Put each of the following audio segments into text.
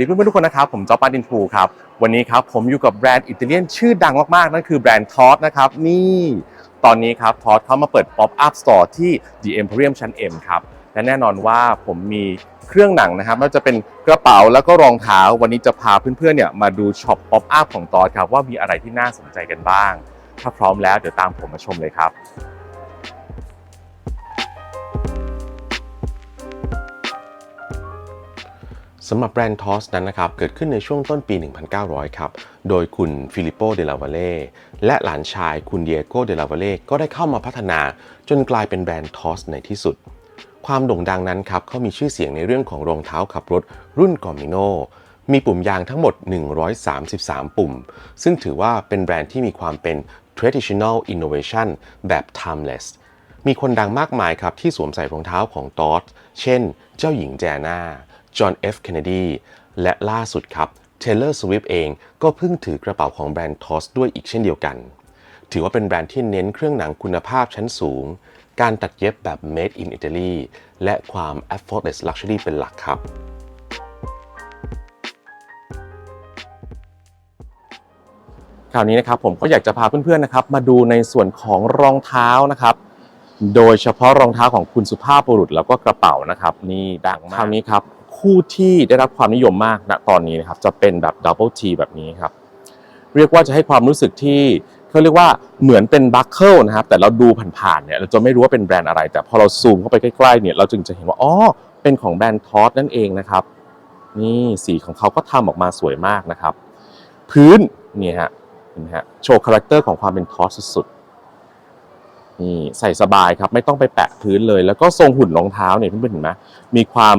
สวัสดีเพื่อนๆทุกคนนะครับ ผมจอปาดินทูครับ วันนี้ครับผมอยู่กับแบรนด์อิตาเลียนชื่อดังมากๆ นั่นคือแบรนด์ทอ t นะครับ นี่ตอนนี้ครับทอ t เขามาเปิด Pop Up Store ที่ The Emporium ชั้น M ครับและแน่นอนว่าผมมีเครื่องหนังนะครับไม่ว่าจะเป็นกระเป๋าแล้วก็รองเท้า วันนี้จะพาเพื่อนๆเนี่ยมาดูช็อป Pop Up ของทอ t ครับว่ามีอะไรที่น่าสนใจกันบ้าง ถ้าพร้อมแล้วเดี๋ยวตามผมมาชมเลยครับ สำหรับแบรนด์ทอสนั้นนะครับ เกิดขึ้นในช่วงต้นปี 1900 ครับ โดยคุณฟิลิปโป เดลาวาเล่และหลานชายคุณเดียโก เดลาวาเล่ก็ได้เข้ามาพัฒนาจนกลายเป็นแบรนด์ทอสในที่สุด ความโด่งดังนั้นครับเขามีชื่อเสียงในเรื่องของรองเท้าขับรถรุ่นกอมิโน มีปุ่มยางทั้งหมด 133 ปุ่ม ซึ่งถือว่าเป็นแบรนด์ที่มีความเป็น traditional innovation แบบ timeless มีคนดังมากมายครับที่สวมใส่รองเท้าของตอสเช่น เจ้าหญิงแจน่า จอห์นเอฟเคนเนดีและล่าสุดครับเทเลอร์สวิฟเองก็เพิ่งถือกระเป๋าของแบรนด์ทอสด้วยอีกเช่นเดียวกัน ถือว่าเป็นแบรนด์ที่เน้นเครื่องหนังคุณภาพชั้นสูง การตัดเย็บแบบ made in Italy และความ effortless luxury เป็นหลักครับ คราวนี้นะครับผมก็อยากจะพาเพื่อนๆนะครับ มาดูในส่วนของรองเท้านะครับ โดยเฉพาะรองเท้าของคุณสุภาพบุรุษแล้วก็กระเป๋านะครับ นี่ดังมากคราวนี้ครับ คู่ที่ได้รับความนิยมมากณตอนนี้นะครับ จะเป็นแบบดับเบิลทีแบบนี้ครับ เรียกว่าจะให้ความรู้สึกที่เขาเรียกว่าเหมือนเป็นบัคเกิลนะครับ แต่เราดูผ่านๆเนี่ยเราจะไม่รู้ว่าเป็นแบรนด์อะไร แต่พอเราซูมเข้าไปใกล้ๆเนี่ยเราจึงจะเห็นว่าอ๋อเป็นของแบรนด์ทอสนั่นเองนะครับ นี่สีของเขาก็ทำออกมาสวยมากนะครับ พื้นนี่ฮะเห็นไหมฮะโชว์คาแรคเตอร์ของความเป็นทอสสุดๆนี่ใส่สบายครับไม่ต้องไปแปะพื้นเลย แล้วก็ทรงหุ่นรองเท้าเนี่ยเพื่อนๆเห็นไหมมีความ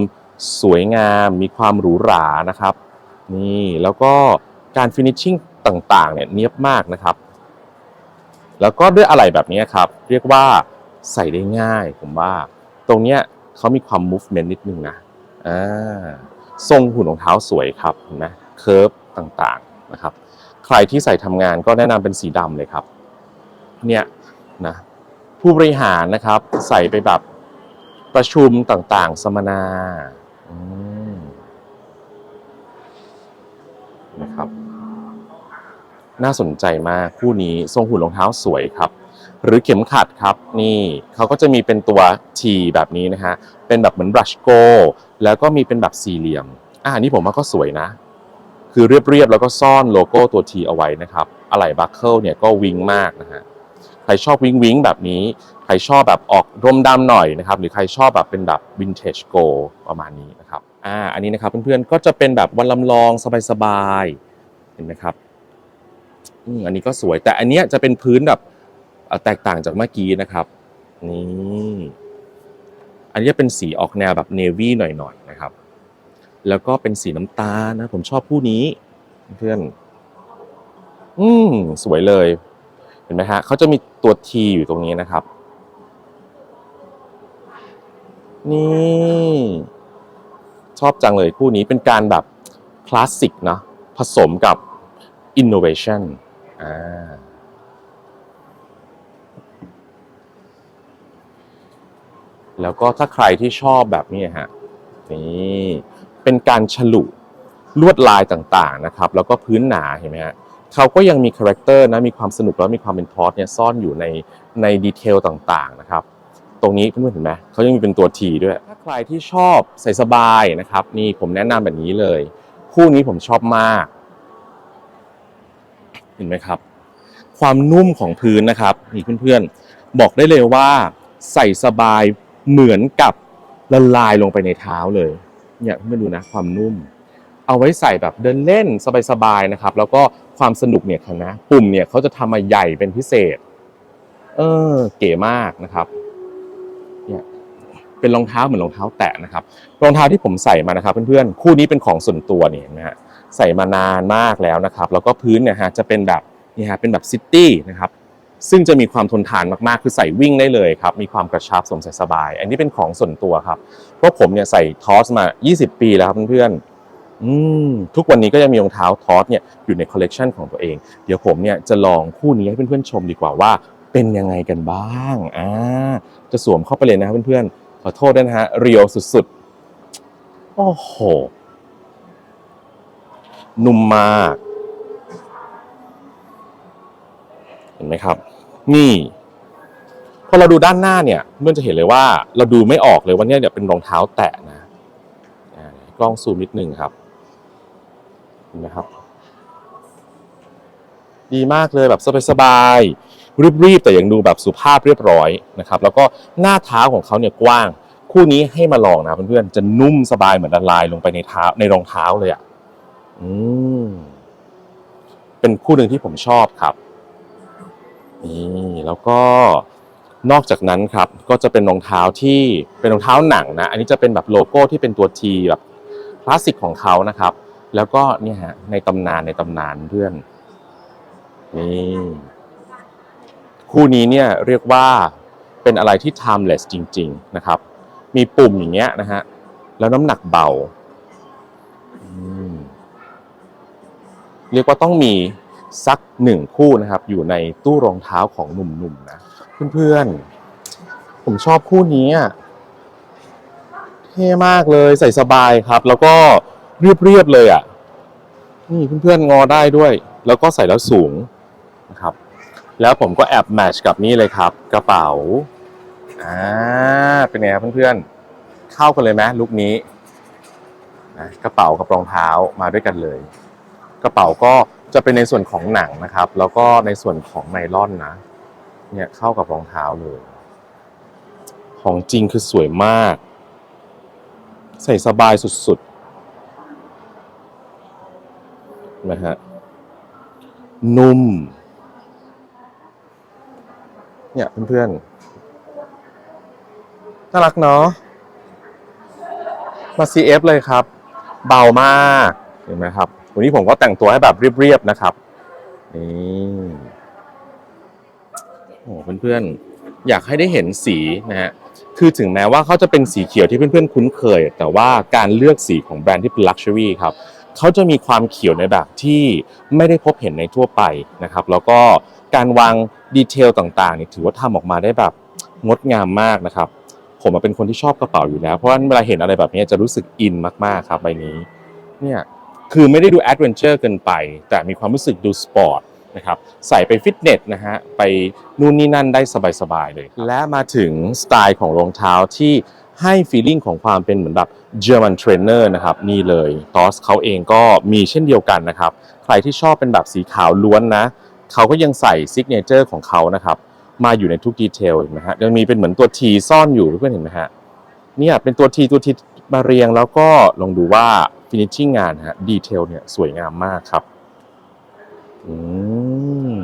สวยงาม มีความหรูหรานะครับ นี่แล้วก็การฟินิชชิ่งต่างๆเนี่ยเนียบมากนะครับ แล้วก็ด้วยอะไรแบบนี้ครับ เรียกว่าใส่ได้ง่ายผมว่า ตรงเนี้ยเขามีความ movement นิดนึงนะอ่าทรงหุ่นรองเท้าสวยครับเห็นไหมเคิร์ฟต่างๆนะครับ ใครที่ใส่ทำงานก็แนะนำเป็นสีดำเลยครับ เนี่ยนะผู้บริหารนะครับใส่ไปแบบประชุมต่างๆ สัมมนา นะครับ น่าสนใจมากคู่นี้ทรงหุ่นรองเท้าสวยครับ หรือเข็มขัดครับ นี่เขาก็จะมีเป็นตัว T แบบนี้นะฮะ เป็นแบบเหมือนบรัชโก แล้วก็มีเป็นแบบสี่เหลี่ยม อ่านี่ผมว่าก็สวยนะ คือเรียบๆแล้วก็ซ่อนโลโก้ตัว T เอาไว้นะครับอะไหล่บัคเกิลเนี่ยก็วิงมากนะฮะใครชอบวิงวิงแบบนี้ รชอบแบบออกร่มดำหน่อยนะครับหรือใครชอบแบบเป็นแบบวินเทจโกประมาณนี้นะครับอ่าอันนี้นะครับเพื่อนๆก็จะเป็นแบบวันลำลองสบายๆเห็นไหมครับอันนี้ก็สวยแต่อันเนี้ยจะเป็นพื้นแบบแตกต่างจากเมื่อกี้นะครับนี่อันนี้จะเป็นสีออกแนวแบบเนวี่หน่อยๆนะครับ แล้วก็เป็นสีน้ำตาลนะผมชอบคู่นี้ เพื่อน อืมสวยเลย เห็นไหมฮะเขาจะมีตัวทีอยู่ตรงนี้นะครับ นี่ ชอบจังเลยคู่นี้เป็นการแบบคลาสสิกนะ ผสมกับ innovation อ่าแล้วก็ถ้าใครที่ชอบแบบนี้ฮะนี่เป็นการฉลุลวดลายต่างๆนะครับ แล้วก็พื้นหนาเห็นไหมฮะเขาก็ยังมีคาแรคเตอร์นะมีความสนุกแล้วมีความเป็นทอสเนี่ยซ่อนอยู่ในในดีเทลต่างๆนะครับ ตรงนี้เพื่อนๆเห็นไหมเขายังมีเป็นตัวทีด้วย ถ้าใครที่ชอบใส่สบายนะครับ นี่ผมแนะนำแบบนี้เลย คู่นี้ผมชอบมาก เห็นไหมครับ ความนุ่มของพื้นนะครับนี่เพื่อนๆ บอกได้เลยว่า ใส่สบายเหมือนกับละลายลงไปในเท้าเลย เนี่ยเพื่อนดูนะความนุ่ม เอาไว้ใส่แบบเดินเล่นสบายๆนะครับ แล้วก็ความสนุกเนี่ยนะปุ่มเนี่ยเขาจะทำมาใหญ่เป็นพิเศษ เออ เก๋มากนะครับ เป็นรองเท้าเหมือนรองเท้าแตะนะครับรองเท้าที่ผมใส่มานะครับ เพื่อนๆคู่นี้เป็นของส่วนตัวเนี่ยนะฮะใส่มานานมากแล้วนะครับ แล้วก็พื้นเนี่ยฮะจะเป็นแบบนี่ฮะเป็นแบบซิตี้นะครับซึ่งจะมีความทนทานมากๆ คือใส่วิ่งได้เลยครับ มีความกระชับสวมใส่สบาย อันนี้เป็นของส่วนตัวครับ เพราะผมเนี่ยใส่ทอสมา 20 ปีแล้วครับเพื่อนๆอืมทุกวันนี้ก็ยังมีรองเท้าทอสเนี่ยอยู่ในคอลเลกชันของตัวเอง เดี๋ยวผมเนี่ยจะลองคู่นี้ให้เพื่อนๆชมดีกว่าว่า เป็นยังไงกันบ้าง อ่า จะสวมเข้าไปเลยนะครับเพื่อนๆ ขอโทษด้วยนะฮะ เรียวสุดๆ โอ้โห นุ่มมาก เห็นไหมครับ นี่พอเราดูด้านหน้าเนี่ยเพื่อนจะเห็นเลยว่าเราดูไม่ออกเลยว่าเนี่ยเนี่ยเป็นรองเท้าแตะนะกล้องซูมนิดนึงครับเห็นไหมครับ ดีมากเลยแบบสบายๆรีบๆแต่ยังดูแบบสุภาพเรียบร้อยนะครับแล้วก็หน้าเท้าของเขาเนี่ยกว้าง คู่นี้ให้มาลองนะเพื่อนๆจะนุ่มสบายเหมือนละลายลงไปในเท้าในรองเท้าเลยอะอืมเป็นคู่หนึ่งที่ผมชอบครับนี่แล้วก็นอกจากนั้นครับก็จะเป็นรองเท้าที่เป็นรองเท้าหนังนะ อันนี้จะเป็นแบบโลโก้ที่เป็นตัวทีแบบคลาสสิกของเขานะครับ แล้วก็เนี่ยฮะในตำนานในตำนานเพื่อน นี่คู่นี้เนี่ยเรียกว่าเป็นอะไรที่ timeless จริง ๆนะครับ มีปุ่มอย่างเงี้ยนะฮะ แล้วน้ำหนักเบา เรียกว่าต้องมีสักหนึ่งคู่นะครับ อยู่ในตู้รองเท้าของหนุ่มๆนะ เพื่อนๆ ผมชอบคู่นี้อะเท่มากเลยใส่สบายครับ แล้วก็เรียบๆเลยอะ นี่เพื่อนๆงอได้ด้วย แล้วก็ใส่แล้วสูง นะครับ แล้วผมก็แอบแมทชกับนี่เลยครับ กระเป๋าอ่าเป็นไงครับเพื่อนๆ เข้ากันเลยไหมลุคนี้นะกระเป๋ากับรองเท้ามาด้วยกันเลย กระเป๋าก็จะเป็นในส่วนของหนังนะครับ แล้วก็ในส่วนของไนลอนนะ เนี่ยเข้ากับรองเท้าเลย ของจริงคือสวยมาก ใส่สบายสุดๆนะฮะนุ่ม เนี่ยเพื่อนๆ น่ารักเนาะ มา CF เลยครับ เบามาก เห็นไหมครับ วันนี้ผมก็แต่งตัวให้แบบเรียบๆนะครับ นี่โอ้เพื่อนๆ อยากให้ได้เห็นสีนะฮะ คือถึงแม้ว่าเขาจะเป็นสีเขียวที่เพื่อนๆ คุ้นเคย แต่ว่าการเลือกสีของแบรนด์ที่เป็น Luxury ครับ เขาจะมีความเขียวในแบบที่ไม่ได้พบเห็นในทั่วไปนะครับ แล้วก็การวางดีเทลต่างๆเนี่ยถือว่าทำออกมาได้แบบงดงามมากนะครับ ผมเป็นคนที่ชอบกระเป๋าอยู่แล้ว เพราะว่าเวลาเห็นอะไรแบบนี้จะรู้สึกอินมากๆครับใบนี้เนี่ยคือไม่ได้ดูแอดเวนเจอร์เกินไป แต่มีความรู้สึกดูสปอร์ตนะครับใส่ไปฟิตเนสนะฮะไปนู่นนี่นั่นได้สบายๆเลย และมาถึงสไตล์ของรองเท้าที่ ให้ฟีลลิ่งของความเป็นเหมือนแบบ German trainer นะครับ นี่เลยตอสเขาเองก็มีเช่นเดียวกันนะครับ ใครที่ชอบเป็นแบบสีขาวล้วนนะเขาก็ยังใส่ซิกเนเจอร์ของเขานะครับ มาอยู่ในทุกดีเทลเห็นไหมฮะยังมีเป็นเหมือนตัว T ซ่อนอยู่เพื่อนเห็นไหมฮะเนี่ยเป็นตัว T ตัว T มาเรียงแล้วก็ลองดูว่า finishing งานฮะดีเทลเนี่ยสวยงามมากครับอืม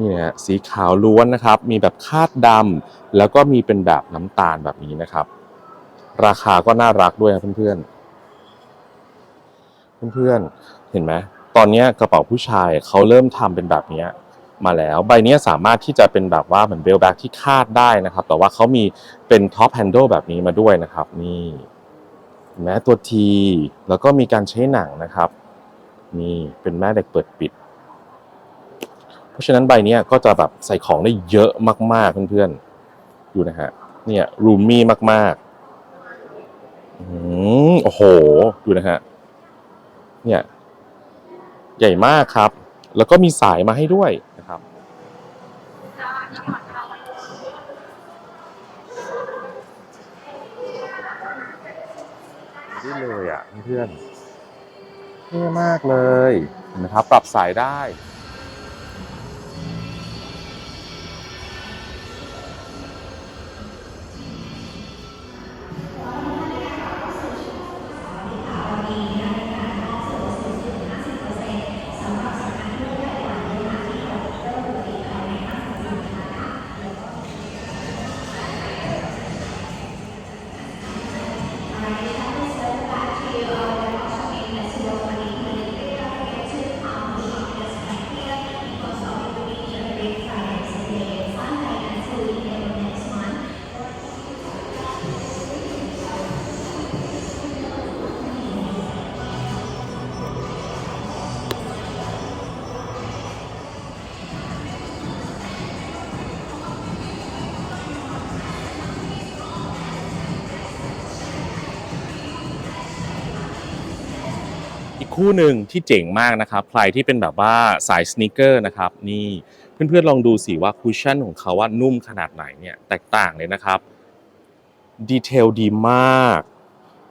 นี่นะฮะสีขาวล้วนนะครับ มีแบบคาดดำแล้วก็มีเป็นแบบน้ำตาลแบบนี้นะครับ ราคาก็น่ารักด้วยนะเพื่อนๆเพื่อนๆเห็นไหมตอนนี้กระเป๋าผู้ชายเขาเริ่มทำเป็นแบบนี้มาแล้ว ใบนี้สามารถที่จะเป็นแบบว่าเหมือนเบลแบ็กที่คาดได้นะครับ แต่ว่าเขามีเป็นท็อปแฮนด์ลแบบนี้มาด้วยนะครับ นี่เห็นไหมตัวทีแล้วก็มีการใช้หนังนะครับ นี่เป็นแม่เหล็กเปิดปิด ราะฉะนั้นใบนี้ก็จะแบบใส่ของได้เยอะมาก ๆ เพื่อนๆ ดูนะฮะ เนี่ยรูมมี่มากๆ อืมโอ้โห ดูนะฮะ เนี่ย ใหญ่มากครับ แล้วก็มีสายมาให้ด้วยนะครับได้เลยอะเพื่อนเท่มากเลยนะครับ ปรับสายได้ คู่หนึ่งที่เจ๋งมากนะครับ ใครที่เป็นแบบว่าสายสน e เกอร์นะครับ นี่เพื่อนๆลองดูสิว่าคุชชั่นของเขาว่านุ่มขนาดไหนเนี่ยแตกต่างเลยนะครับดีเทลดีมาก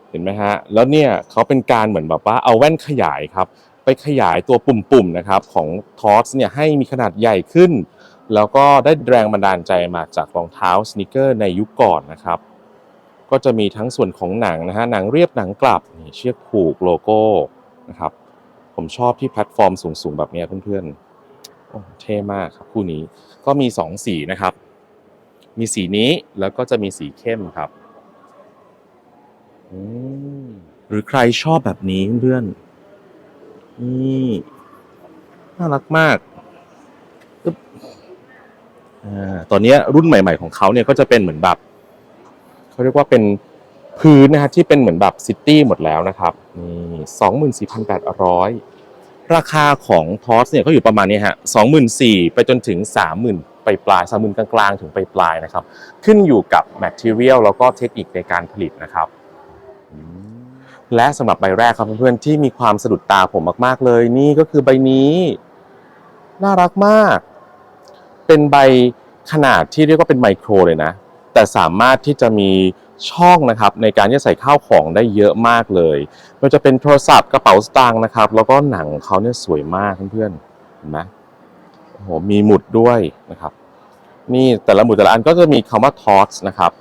เห็นไหมฮะ แล้วเนี่ยเขาเป็นการเหมือนแบบว่าเอาแว่นขยายครับ ไปขยายตัวปุ่มๆนะครับของทอสเนี่ยให้มีขนาดใหญ่ขึ้น แล้วก็ได้แรงบันดาลใจมาจากรองเท้าสน e เกอร์ในยุคก่อนนะครับ ก็จะมีทั้งส่วนของหนังนะฮะหนังเรียบหนังกลับนี่เชือกผูกโลโก้ นะครับ ผมชอบที่แพลตฟอร์มสูงๆ แบบนี้เพื่อนๆโอ้เท่มากครับคู่นี้ก็มีสองสีนะครับ มีสีนี้แล้วก็จะมีสีเข้มครับหรือใครชอบแบบนี้เพื่อนนี่น่ารักมากอตอนนี้รุ่นใหม่ ๆ ของเขาเนี่ยก็จะเป็นเหมือนแบบเขาเรียกว่าเป็น พื้นนะฮะที่เป็นเหมือนแบบซิตี้หมดแล้วนะครับนี่สองหมื่นสี่พันแปดร้อยราคาของทอสเนี่ยก็อยู่ประมาณนี้ฮะสองหมื่นสี่ไปจนถึงสามหมื่นไปปลายสามหมื่นกลางๆ ถึงไปปลายนะครับ ขึ้นอยู่กับ material แล้วก็เทคนิคในการผลิตนะครับ และสำหรับใบแรกครับเพื่อนๆที่มีความสะดุดตาผมมากๆเลย นี่ก็คือใบนี้ น่ารักมาก เป็นใบขนาดที่เรียกว่าเป็นไมโครเลยนะ แต่สามารถที่จะมีช่องนะครับในการที่จะใส่ข้าวของได้เยอะมากเลยมันจะเป็นโทรศัพท์กระเป๋าสตางค์นะครับ แล้วก็หนังเขาเนี่ยสวยมากเพื่อนๆเห็นไหมโอ้โหมีหมุดด้วยนะครับ นี่แต่ละหมุดแต่ละอันก็จะมีคำว่าทอสนะครับ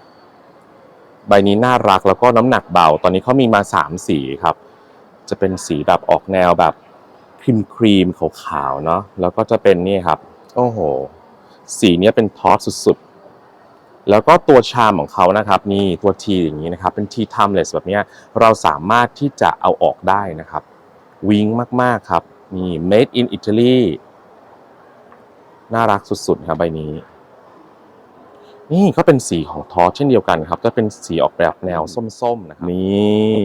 ใบนี้น่ารักแล้วก็น้ำหนักเบา ตอนนี้เขามีมาสามสีครับ จะเป็นสีแบบออกแนวแบบครีมครีมขาวๆเนาะแล้วก็จะเป็นนี่ครับโอ้โห สีนี้เป็นทอสสุดๆ แล้วก็ตัวชามของเขานะครับนี่ตัวทีอย่างนี้นะครับเป็นที timeless แบบนี้เราสามารถที่จะเอาออกได้นะครับวิงมากๆครับนี่ made in Italy น่ารักสุดๆครับใบนี้ นี่ก็เป็นสีของทอเช่นเดียวกันครับก็เป็นสีออกแบบแนวส้มๆนะครับนี่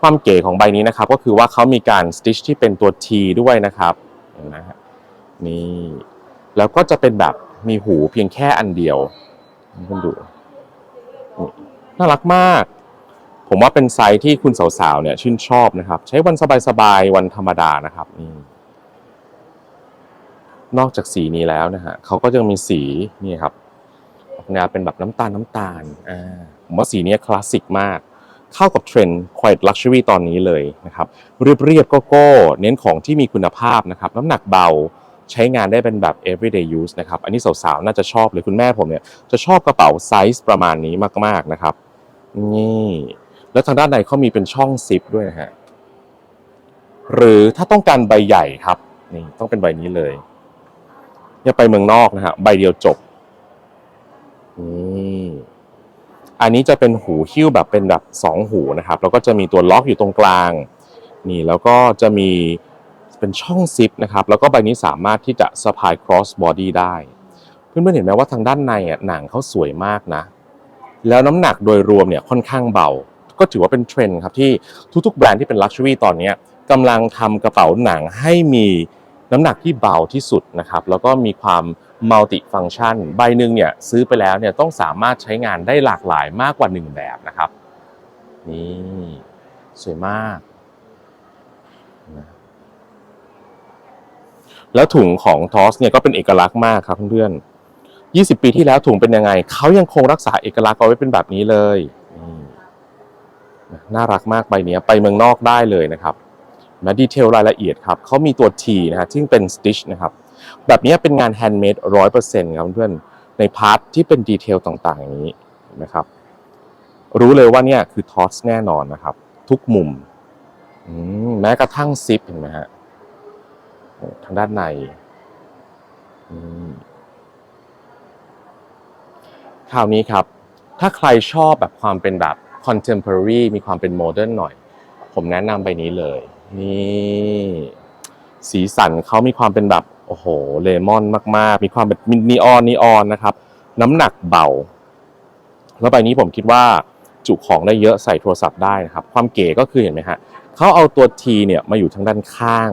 ความเก๋ของใบนี้นะครับ ก็คือว่าเขามีการสติชที่เป็นตัว T ด้วยนะครับนไหมฮะนี่แล้วก็จะเป็นแบบมีหูเพียงแค่อันเดียว คุณดูน่ารักมาก ผมว่าเป็นไซส์ที่คุณสาวๆเนี่ยชื่นชอบนะครับ ใช้วันสบายๆวันธรรมดานะครับนี่นอกจากสีนี้แล้วนะฮะเขาก็ยังมีสีนี่ครับออกแนวเป็นแบบน้ำตาลน้ำตาลอ่าผมว่าสีนี้คลาสสิกมาก เข้ากับเทรนด์ quiet luxury ตอนนี้เลยนะครับ เรียบๆก็โก้ เน้นของที่มีคุณภาพนะครับ น้ำหนักเบา ใช้งานได้เป็นแบบ everyday use นะครับ อันนี้สาวๆ น่าจะชอบเลยคุณแม่ผมเนี่ยจะชอบกระเป๋าไซส์ประมาณนี้มากๆนะครับ นี่ แล้วทางด้านในเขามีเป็นช่องซิปด้วยนะฮะ หรือถ้าต้องการใบใหญ่ครับ นี่ต้องเป็นใบนี้เลย อย่าไปเมืองนอกนะฮะ ใบเดียวจบ นี่อันนี้จะเป็นหูหิ้วแบบเป็นแบบสองหูนะครับ แล้วก็จะมีตัวล็อกอยู่ตรงกลาง นี่แล้วก็จะมี เป็นช่องซิปนะครับแล้วก็ใบนี้สามารถที่จะสะพาย cross body ได้ เพื่อนๆเห็นไหมว่าทางด้านในอะหนังเขาสวยมากนะ แล้วน้ำหนักโดยรวมเนี่ยค่อนข้างเบา ก็ถือว่าเป็นเทรนด์ครับที่ทุกๆแบรนด์ที่เป็น Luxury ตอนนี้กำลังทำกระเป๋าหนังให้มีน้ำหนักที่เบาที่สุดนะครับ แล้วก็มีความมัลติฟัง c t ชันใบหนึ่งเนี่ยซื้อไปแล้วเนี่ยต้องสามารถใช้งานได้หลากหลายมากกว่าหนึ่งแบบนะครับ นี่ สวยมากนะ แล้วถุงของทอสเนี่ยก็เป็นเอกลักษณ์มากครับเพื่อนๆ20 ปีที่แล้วถุงเป็นยังไง เขายังคงรักษาเอกลักษณ์เอาไว้เป็นแบบนี้เลยน่ารักมากใบเนี้ยไปเมืองนอกได้เลยนะครับนะดีเทลรายละเอียดครับเขามีตัว T นะฮะซึ่งเป็น stitch นะครับ แบบนี้เป็นงานแฮนด์เมดร้อยเปอร์เซ็นต์ครับเพื่อนๆในพาร์ทที่เป็นดีเทลต่างๆอย่างนี้เห็นไหมครับ รู้เลยว่าเนี่ยคือทอสแน่นอนนะครับ ทุกมุม แม้กระทั่งซิปเห็นไหมฮะ ทางด้านใน คราวนี้ครับ ถ้าใครชอบแบบความเป็นแบบ contemporary มีความเป็นโมเดิร์นหน่อย ผมแนะนำไปนี้เลย นี่สีสันเขามีความเป็นแบบ โอ้โห เลมอนมาก ๆ มีความแบบนีออนนีออนนะครับ น้ำหนักเบา แล้วใบนี้ผมคิดว่าจุของได้เยอะใส่โทรศัพท์ได้นะครับ ความเก๋ก็คือเห็นไหมฮะเขาเอาตัว T เนี่ยมาอยู่ทางด้านข้าง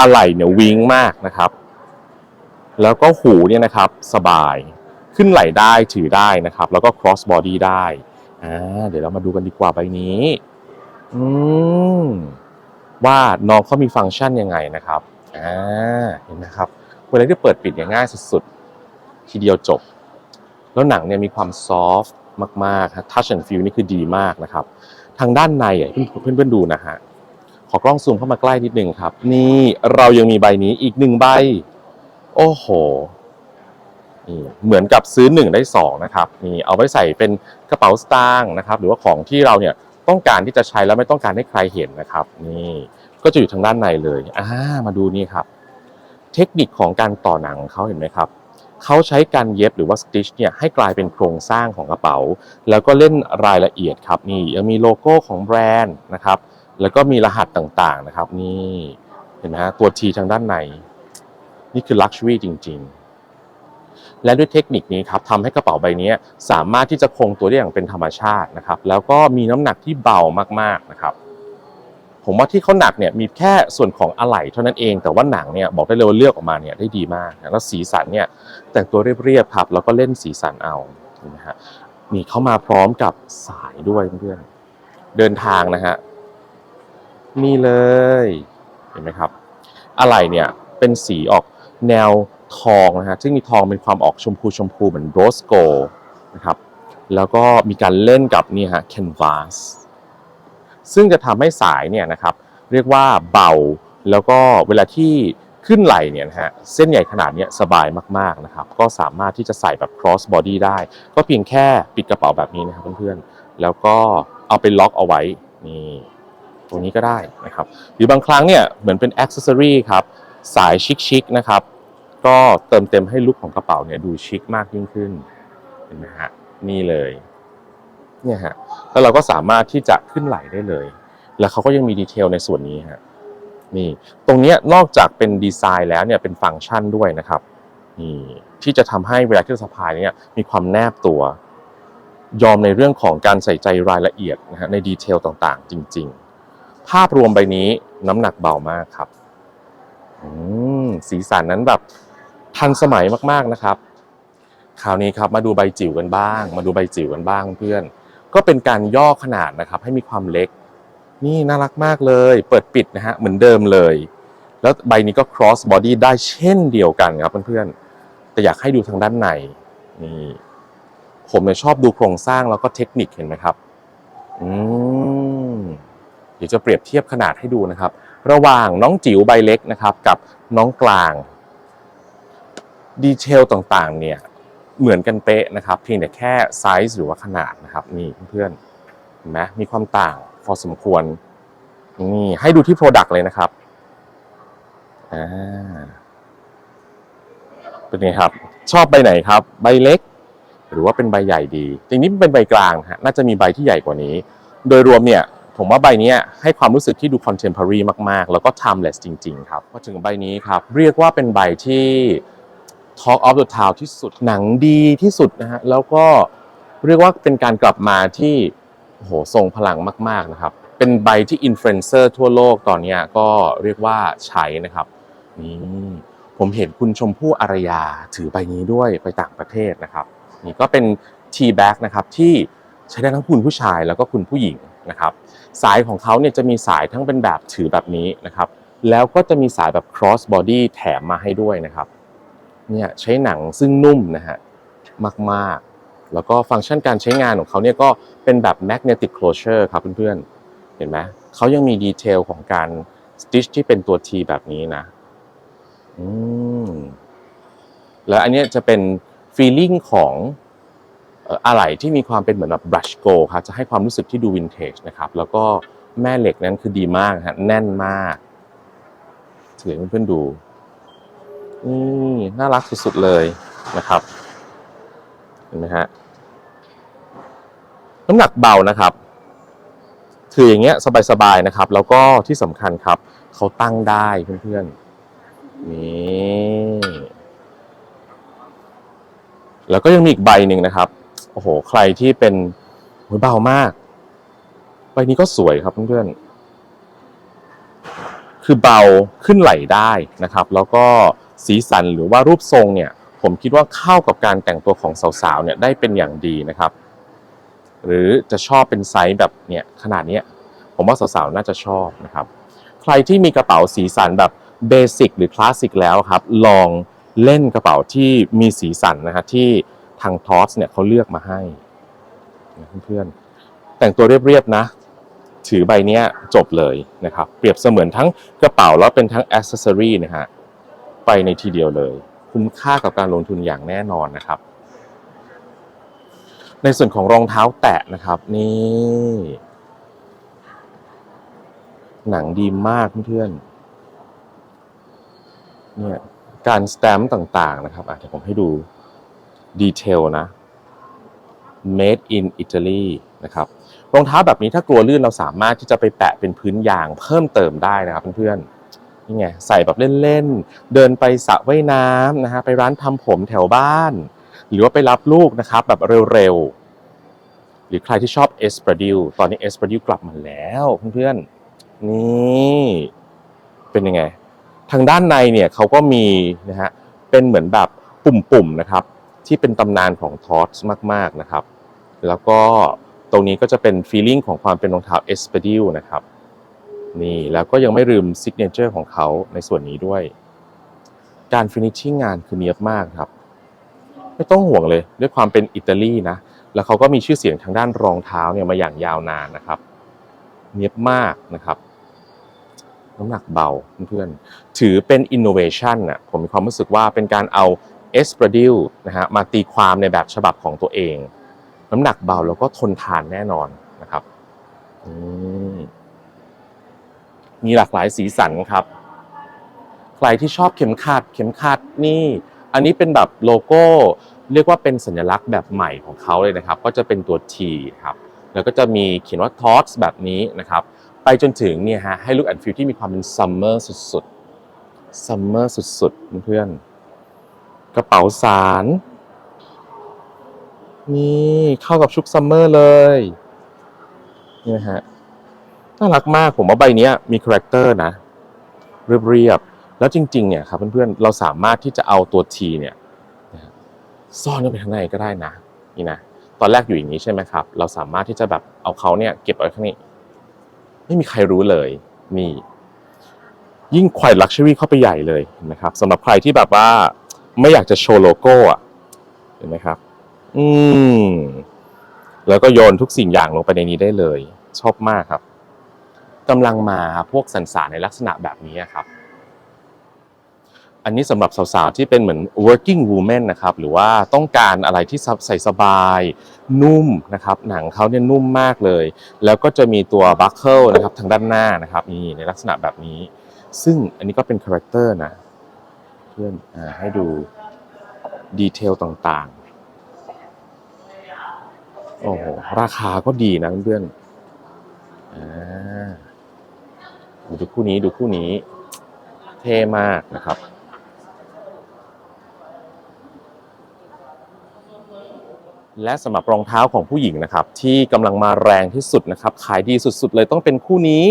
อะไหล่เนี่ยวิงมากนะครับ แล้วก็หูเนี่ยนะครับสบายขึ้นไหล่ได้ถือได้นะครับ แล้วก็ cross body ได้อ่าเดี๋ยวเรามาดูกันดีกว่าใบนี้ อืมว่าน้องเขามีฟังก์ชันยังไงนะครับอ่าเห็นไหมครับเวลาที่เปิดปิดเนี่ยง่ายสุดๆ ทีเดียวจบ แล้วหนังเนี่ยมีความซอฟต์มากๆฮะ touch and feel นี่คือดีมากนะครับ ทางด้านในเพื่อนเพื่อนๆดูนะฮะ ขอกล้องซูมเข้ามาใกล้นิดนึงครับ นี่เรายังมีใบนี้อีกหนึ่งใบ โอ้โหนี่เหมือนกับซื้อหนึ่งได้สองนะครับนี่เอาไว้ใส่เป็นกระเป๋าสตางค์นะครับ หรือว่าของที่เราเนี่ยต้องการที่จะใช้แล้วไม่ต้องการให้ใครเห็นนะครับ นี่ก็จะอยู่ทางด้านในเลยอ่ามาดูนี่ครับ เทคนิคของการต่อหนังของเขาเห็นไหมครับเขาใช้การเย็บหรือว่าสติชเนี่ยให้กลายเป็นโครงสร้างของกระเป๋า แล้วก็เล่นรายละเอียดครับนี่ยังมีโลโก้ของแบรนด์นะครับ แล้วก็มีรหัสต่างๆนะครับ นี่เห็นไหมฮะตัวทีทางด้านใน นี่คือลักชัวรี่จริง ๆ และด้วยเทคนิคนี้ครับทำให้กระเป๋าใบนี้สามารถที่จะคงตัวได้อย่างเป็นธรรมชาตินะครับ แล้วก็มีน้ำหนักที่เบามากๆนะครับ ผมว่าที่เขาหนักเนี่ยมีแค่ส่วนของอะไหล่เท่านั้นเองแต่ว่าหนังเนี่ยบอกได้เลยว่าเลือกออกมาเนี่ยได้ดีมากแล้วสีสันเนี่ยแต่งตัวเรียบๆครับแล้วก็เล่นสีสันเอาเห็นไหมฮะนี่เข้ามาพร้อมกับสายด้วยเพื่อนๆเดินทางนะฮะ นี่เลย เห็นไหมครับ อะไรเนี่ยเป็นสีออกแนวทองนะฮะซึ่งมีทองเป็นความออกชมพูชมพูเหมือนโรสโกนะครับ แล้วก็มีการเล่นกับนี่ฮะแคนวาสซึ่งจะทำให้สายเนี่ยนะครับ เรียกว่าเบา แล้วก็เวลาที่ขึ้นไหลเนี่ยนะฮะเส้นใหญ่ขนาดเนี้ยสบายมากๆนะครับ ก็สามารถที่จะใส่แบบ cross body ได้ ก็เพียงแค่ปิดกระเป๋าแบบนี้นะครับเพื่อนๆ แล้วก็เอาไปล็อกเอาไว้นี่ ตรงนี้ก็ได้นะครับหรือบางครั้งเนี่ยเหมือนเป็นอ c เซ s ซอรี่ครับสายชิคๆนะครับก็เติมเต็มให้ลุคของกระเป๋าเนี่ยดูชิคมากยิ่งขึ้นเห็นไหมฮะนี่เลยเนี่ยฮะแล้วเราก็สามารถที่จะขึ้นไหลได้เลย แล้วเขาก็ยังมีดีเทลในส่วนนี้ฮะนี่ตรงนี้นอกจากเป็นดีไซน์แล้วเนี่ยเป็นฟังก์ชันด้วยนะครับนี่ที่จะทำให้เวลาที่เราสะพายเนี่ยมีความแนบตัว ยอมในเรื่องของการใส่ใจรายละเอียดนะฮะในดีเทลต่างๆ จริง ๆ ภาพรวมใบนี้น้ำหนักเบามากครับอืมสีสันนั้นแบบทันสมัยมากๆนะครับ คราวนี้ครับมาดูใบจิ๋วกันบ้าง มาดูใบจิ๋วกันบ้างเพื่อน ก็เป็นการย่อขนาดนะครับ ให้มีความเล็ก นี่น่ารักมากเลย เปิดปิดนะฮะเหมือนเดิมเลย แล้วใบนี้ก็ cross body ได้เช่นเดียวกันครับเพื่อนๆแต่อยากให้ดูทางด้านในนี่ผมเนี่ยชอบดูโครงสร้างแล้วก็เทคนิคเห็นไหมครับ อืม เดี๋ยวจะเปรียบเทียบขนาดให้ดูนะครับ ระหว่างน้องจิ๋วใบเล็กนะครับ กับน้องกลาง ดีเทลต่างๆ เนี่ยเหมือนกันเป๊ะนะครับ เพียงแต่แค่ไซส์หรือว่าขนาดนะครับนี่เพื่อนเห็นไหมมีความต่างพอสมควรนี่ให้ดูที่ Product เลยนะครับอ่าเป็นไงครับ ชอบใบไหนครับ ใบเล็ก หรือว่าเป็นใบใหญ่ดีจริงนี้เป็นใบกลางฮะน่าจะมีใบที่ใหญ่กว่านี้ โดยรวมเนี่ย ผมว่าใบนี้ให้ความรู้สึกที่ดู contemporary มาก ๆ แล้วก็ timeless จริง ๆ ครับพอถึงใบนี้ครับ เรียกว่าเป็นใบที่ Talk of the Town ที่สุดหนังดีที่สุดนะฮะแล้วก็เรียกว่าเป็นการกลับมาที่โหทรงพลังมาก ๆ นะครับ เป็นใบที่อินฟลูเอนเซอร์ทั่วโลกตอนนี้ก็เรียกว่าใช้นะครับนี่ผมเห็นคุณชมพู่อารยาถือใบนี้ด้วยไปต่างประเทศนะครับ นี่ก็เป็น T back นะครับที่ใช้ได้ทั้งคุณผู้ชายแล้วก็คุณผู้หญิง นะครับ สายของเขาเนี่ยจะมีสายทั้งเป็นแบบถือแบบนี้นะครับ แล้วก็จะมีสายแบบ cross body แถมมาให้ด้วยนะครับ เนี่ยใช้หนังซึ่งนุ่มนะฮะมากๆ แล้วก็ฟังก์ชันการใช้งานของเขาเนี่ยก็เป็นแบบ magnetic closure ครับเพื่อนๆ เห็นไหมเขายังมีดีเทลของการ stitch ที่เป็นตัว T แบบนี้นะ อืม แล้วอันนี้จะเป็น feeling ของ อะไหล่ที่มีความเป็นเหมือนแบบ brush go ครับจะให้ความรู้สึกที่ดูวินเทจนะครับแล้วก็แม่เหล็กนั้นคือดีมากฮะแน่นมากถือให้เพื่อนๆดูนี่น่ารักสุดๆเลยนะครับเห็นไหมฮะน้ำหนักเบานะครับถืออย่างเงี้ยสบายๆนะครับ แล้วก็ที่สำคัญครับเขาตั้งได้เพื่อนๆนี่แล้วก็ยังมีอีกใบหนึ่งนะครับ โอ้โห ใครที่เป็นเบามาก ใบนี้ก็สวยครับเพื่อนๆ คือเบาขึ้นไหลได้นะครับ แล้วก็สีสันหรือว่ารูปทรงเนี่ย ผมคิดว่าเข้ากับการแต่งตัวของสาวๆเนี่ยได้เป็นอย่างดีนะครับ หรือจะชอบเป็นไซส์แบบเนี่ยขนาดเนี้ยผมว่าสาวๆน่าจะชอบนะครับ ใครที่มีกระเป๋าสีสันแบบเบสิกหรือคลาสสิกแล้วครับ ลองเล่นกระเป๋าที่มีสีสันนะฮะที่ ทางทอสเนี่ยเขาเลือกมาให้นะเพื่อนๆแต่งตัวเรียบๆนะ ถือใบเนี้ยจบเลยนะครับ เปรียบเสมือนทั้งกระเป๋าแล้วเป็นทั้งอ c เซสซอรีนะฮะไปในทีเดียวเลย คุ้มค่ากับการลงทุนอย่างแน่นอนนะครับ ในส่วนของรองเท้าแตะนะครับนี่หนังดีมากเพื่อนๆเนี่ยการสแตมป์ต่างๆนะครับอะเดี๋ยวผมให้ดู ดีเทลนะ made in Italy นะครับรองเท้าแบบนี้ถ้ากลัวลื่นเราสามารถที่จะไปแปะเป็นพื้นยางเพิ่มเติมได้นะครับเพื่อนๆนี่ไงใส่แบบเล่นๆ เดินไปสระว่ายน้ำนะฮะไปร้านทำผมแถวบ้าน หรือว่าไปรับลูกนะครับแบบเร็วๆ หรือใครที่ชอบเอสป d ดิวตอนนี้เอสป d ดิวกลับมาแล้วเพื่อนๆ นี่เป็นยังไง ทางด้านในเนี่ยเขาก็มีนะฮะเป็นเหมือนแบบปุ่มๆนะครับ ที่เป็นตำนานของทอสมาก ๆนะครับ แล้วก็ตรงนี้ก็จะเป็นฟีลลิ่งของความเป็นรองเท้าเอสเปดิวนะครับนี่แล้วก็ยังไม่ลืมซิกเนเจอร์ของเขาในส่วนนี้ด้วย การฟินิชชิ่งงานคือเนียบมากครับ ไม่ต้องห่วงเลยด้วยความเป็นอิตาลีนะแล้วเขาก็มีชื่อเสียงทางด้านรองเท้าเนี่ยมาอย่างยาวนานนะครับ เนียบมากนะครับน้ำหนักเบาเพื่อนๆถือเป็นอินโนเวชันน่ะผมมีความรู้สึกว่าเป็นการเอา เอสป d ดิวนะฮะมาตีความในแบบฉบับของตัวเอง น้ำหนักเบาแล้วก็ทนทานแน่นอนนะครับมีหลากหลายสีสันครับ ใครที่ชอบเข็มขัดเข็มขัดนี่ อันนี้เป็นแบบโลโก้ เรียกว่าเป็นสัญลักษณ์แบบใหม่ของเขาเลยนะครับ ก็จะเป็นตัว T ครับแล้วก็จะมีเขียนว่า TOTS แบบนี้นะครับ ไปจนถึงเนี่ยฮะให้ look and feel ที่มีความเป็น summer สุดๆ summer สุดๆเพื่อนๆ กระเป๋าสาร นี่เข้ากับชุดซัมเมอร์เลยนี่นะฮะน่ารักมากผมว่าใบนี้มีคาแรคเตอร์นะ เรียบๆแล้วจริง ๆ เนี่ยครับเพื่อนๆเราสามารถที่จะเอาตัว T เนี่ยซ่อนเข้าไปข้างในก็ได้นะ นี่นะตอนแรกอยู่อย่างนี้ใช่ไหมครับ เราสามารถที่จะแบบเอาเขาเนี่ยเก็บไว้ข้างนี้ไม่มีใครรู้เลยนี่ ยิ่งควายลักชัวรี่เข้าไปใหญ่เลยนไหมครับสำหรับใครที่แบบว่า ไม่อยากจะโชว์โลโก้อะเห็นไหมครับ อืม แล้วก็โยนทุกสิ่งอย่างลงไปในนี้ได้เลย ชอบมากครับกำลังมาพวกสันสานในลักษณะแบบนี้ครับ อันนี้สำหรับสาวๆ ที่เป็นเหมือน working woman นะครับ หรือว่าต้องการอะไรที่ใส่สบาย นุ่มนะครับ หนังเขาเนี่ยนุ่มมากเลย แล้วก็จะมีตัว buckle นะครับ ทางด้านหน้านะครับ นี่ในลักษณะแบบนี้ ซึ่งอันนี้ก็เป็นคาแรคเตอร์นะ พื่อนอให้ดูดีเทลต่างๆ โอ้โห ราคาก็ดีนะเพื่อนอดูคู่นี้ดูคู่นี้ เท่มากนะครับและสำหรับรองเท้าของผู้หญิงนะครับ ที่กำลังมาแรงที่สุดนะครับ ขายดีสุดๆเลยต้องเป็นคู่นี้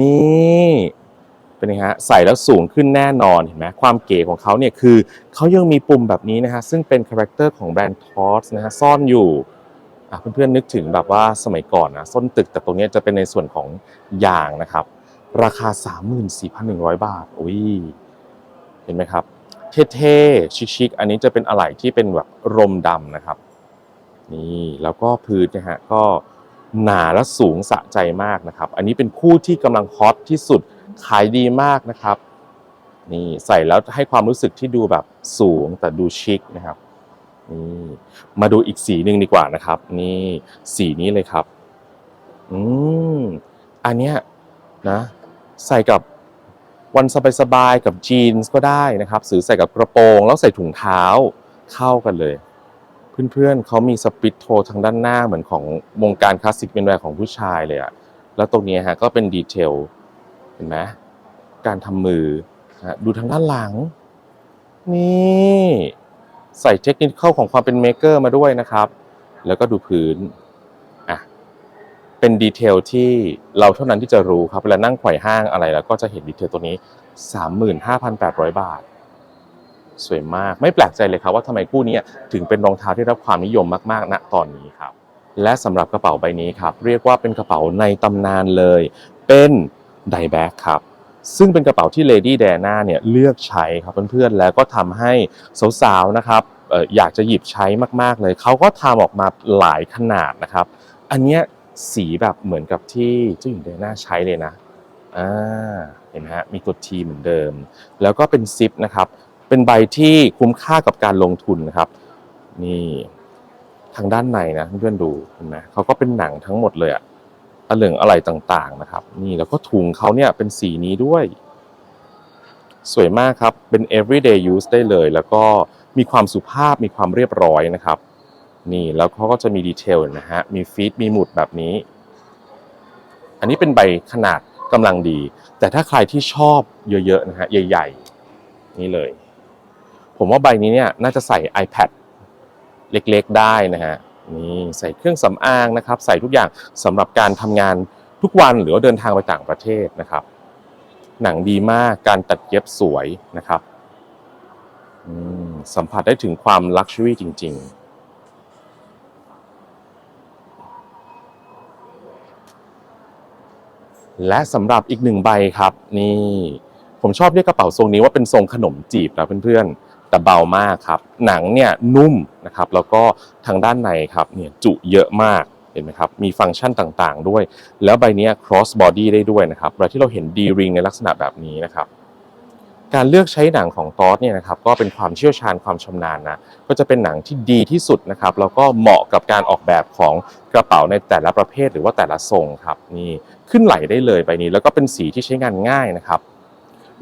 นี่ เป็นไงฮะ ใส่แล้วสูงขึ้นแน่นอนเห็นไหมความเก๋ของเขาเนี่ยคือเขายังมีปุ่มแบบนี้นะฮะ ซึ่งเป็นคาแรคเตอร์ของแบรนด์ทอสนะฮะ ซ่อนอยู่อะเพื่อนๆนึกถึงแบบว่าสมัยก่อนนะส้นตึกแต่ตรงนี้จะเป็นในส่วนของยางนะครับ ราคา 34,100 บาทอุ้ยเห็นไหมครับ เท่ๆชิคๆอันนี้จะเป็นอะไหล่ที่เป็นแบบรมดำนะครับ นี่แล้วก็พื้นนะฮะก็หนาและสูงสะใจมากนะครับ อันนี้เป็นคู่ที่กำลังฮอตที่สุด ขายดีมากนะครับ นี่ใส่แล้วให้ความรู้สึกที่ดูแบบสูงแต่ดูชิคนะครับนี่มาดูอีกสีหนึ่งดีกว่านะครับ นี่สีนี้เลยครับ อืมอันเนี้ยนะ ใส่กับวันสบายๆกับจีนส์ก็ได้นะครับหรือใส่กับกระโปรง แล้วใส่ถุงเท้าเข้ากันเลย เพื่อนๆเขามีสปิตโททางด้านหน้าเหมือนของวงการคลาสสิกเป็นแวร์ของผู้ชายเลยอะแล้วตรงนี้ฮะก็เป็นดีเทล เห็นไหมการทำมือดูทางด้านหลัง นี่ใส่เทคนิคเข้าของความเป็นเมคเกอร์มาด้วยนะครับ แล้วก็ดูพื้นอะเป็นดีเทลที่เราเท่านั้นที่จะรู้ครับเวลานั่งไขว่ห้างอะไรแล้วก็จะเห็นดีเทลตัวนี้ 35,800 บาท สวยมากไม่แปลกใจเลยครับว่าทำไมคู่นี้ถึงเป็นรองเท้าที่รับความนิยมมากๆณตอนนี้ครับ และสำหรับกระเป๋าใบนี้ครับ เรียกว่าเป็นกระเป๋าในตำนานเลย เป็น ไดแบ็กครับซึ่งเป็นกระเป๋าที่ Lady Diana เนี่ยเลือกใช้ครับเพื่อนๆ แล้วก็ทำให้สาวๆ นะครับอออยากจะหยิบใช้มากๆเลย เขาก็ทำออกมาหลายขนาดนะครับ อันเนี้ยสีแบบเหมือนกับที่เจ้าหญิงไดอาน่าใช้เลยนะอ่าเห็นไหมฮะมีตัวทีเหมือนเดิม แล้วก็เป็นซิปนะครับ เป็นใบที่คุ้มค่ากับการลงทุนนะครับ นี่ทางด้านในนะเพื่อนๆดูเห็นไหมเขาก็เป็นหนังทั้งหมดเลยอะ อเหลืองอะไรต่างๆนะครับ นี่แล้วก็ถุงเขาเนี่ยเป็นสีนี้ด้วย สวยมากครับ เป็น everyday use ได้เลย แล้วก็มีความสุภาพมีความเรียบร้อยนะครับ นี่แล้วเขาก็จะมีดีเทลนะฮะมีฟีดมีหมุดแบบนี้ อันนี้เป็นใบขนาดกำลังดี แต่ถ้าใครที่ชอบเยอะๆนะฮะใหญ่ ๆ นี่เลย ผมว่าใบนี้เนี่ยน่าจะใส่ iPad เล็กๆได้นะฮะ นี่ใส่เครื่องสำอางนะครับ ใส่ทุกอย่างสำหรับการทำงานทุกวันหรือว่าเดินทางไปต่างประเทศนะครับ หนังดีมากการตัดเย็บสวยนะครับสัมผัสได้ถึงความลักชัวรี่จริง ๆและสำหรับอีกหนึ่งใบครับ นี่ผมชอบเรียกกระเป๋าทรงนี้ว่าเป็นทรงขนมจีบนะเพื่อนๆ แต่เบามากครับ หนังเนี่ยนุ่มนะครับแล้วก็ทางด้านในครับเนี่ยจุเยอะมากเห็นไหมครับ มีฟังก์ชันต่างๆด้วย แล้วใบนี้ cross body ได้ด้วยนะครับเวลาที่เราเห็น D ring ในลักษณะแบบนี้นะครับ การเลือกใช้หนังของตอสเนี่ยนะครับก็เป็นความเชี่ยวชาญความชำนาญนะ ก็จะเป็นหนังที่ดีที่สุดนะครับ แล้วก็เหมาะกับการออกแบบของกระเป๋าในแต่ละประเภทหรือว่าแต่ละทรงครับ นี่ขึ้นไหลได้เลยใบนี้ แล้วก็เป็นสีที่ใช้งานง่ายนะครับ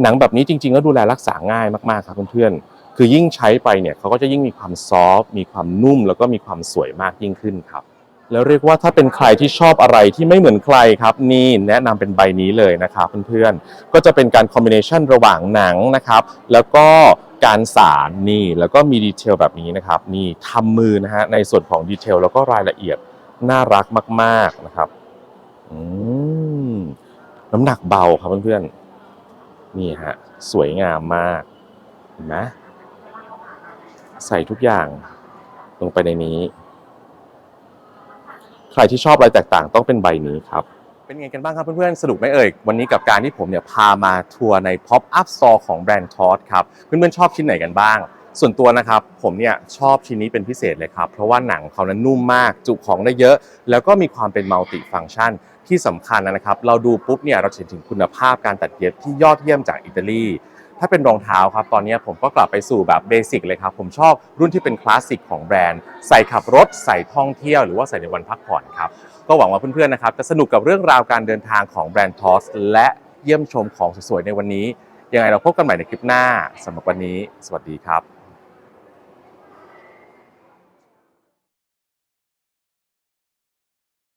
หนังแบบนี้จริงๆก็ดูแลรักษาง่ายมากๆครับเพื่อนๆ คือยิ่งใช้ไปเนี่ยเขาก็จะยิ่งมีความซอฟต์มีความนุ่มแล้วก็มีความสวยมากยิ่งขึ้นครับ แล้วเรียกว่าถ้าเป็นใครที่ชอบอะไรที่ไม่เหมือนใครครับนี่แนะนำเป็นใบนี้เลยนะครับเพื่อนๆก็จะเป็นการคอมบิเนชันระหว่างหนังนะครับ แล้วก็การสารนี่แล้วก็มีดีเทลแบบนี้นะครับนี่ทำมือนะฮะในส่วนของดีเทลแล้วก็รายละเอียดน่ารักมาก ๆนะครับอืมน้ำหนักเบาครับเพื่อนๆนี่ฮะสวยงามมากเห็นไหม ใส่ทุกอย่างลงไปในนี้ ใครที่ชอบอะไรแตกต่างต้องเป็นใบนี้ครับ เป็นไงกันบ้างครับเพื่อนๆ สนุกไหมเอ่ย วันนี้กับการที่ผมเนี่ยพามาทัวร์ใน Pop Up Store ของแบรนด์ทอสครับ เพื่อนๆ ชอบชิ้นไหนกันบ้าง ส่วนตัวนะครับ ผมเนี่ยชอบชิ้นนี้เป็นพิเศษเลยครับ เพราะว่าหนังเขานั้นนุ่มมาก จุของได้เยอะ แล้วก็มีความเป็นมัลติฟัง c t ชันที่สำคัญนะครับ เราดูปุ๊บเนี่ยเราเห็นถึงคุณภาพการตัดเย็บที่ยอดเยี่ยมจากอิตาลี ถ้าเป็นรองเท้าครับ ตอนนี้ผมก็กลับไปสู่แบบเบสิกเลยครับ ผมชอบรุ่นที่เป็นคลาสสิกของแบรนด์ ใส่ขับรถ ใส่ท่องเที่ยวหรือว่าใส่ในวันพักผ่อนครับ ก็หวังว่าเพื่อนๆนะครับจะสนุกกับเรื่องราวการเดินทางของแบรนด์ทอสและเยี่ยมชมของสวยๆในวันนี้ ยังไงเราพบกันใหม่ในคลิปหน้าสำหรับวันนี้ สวัสดีครับ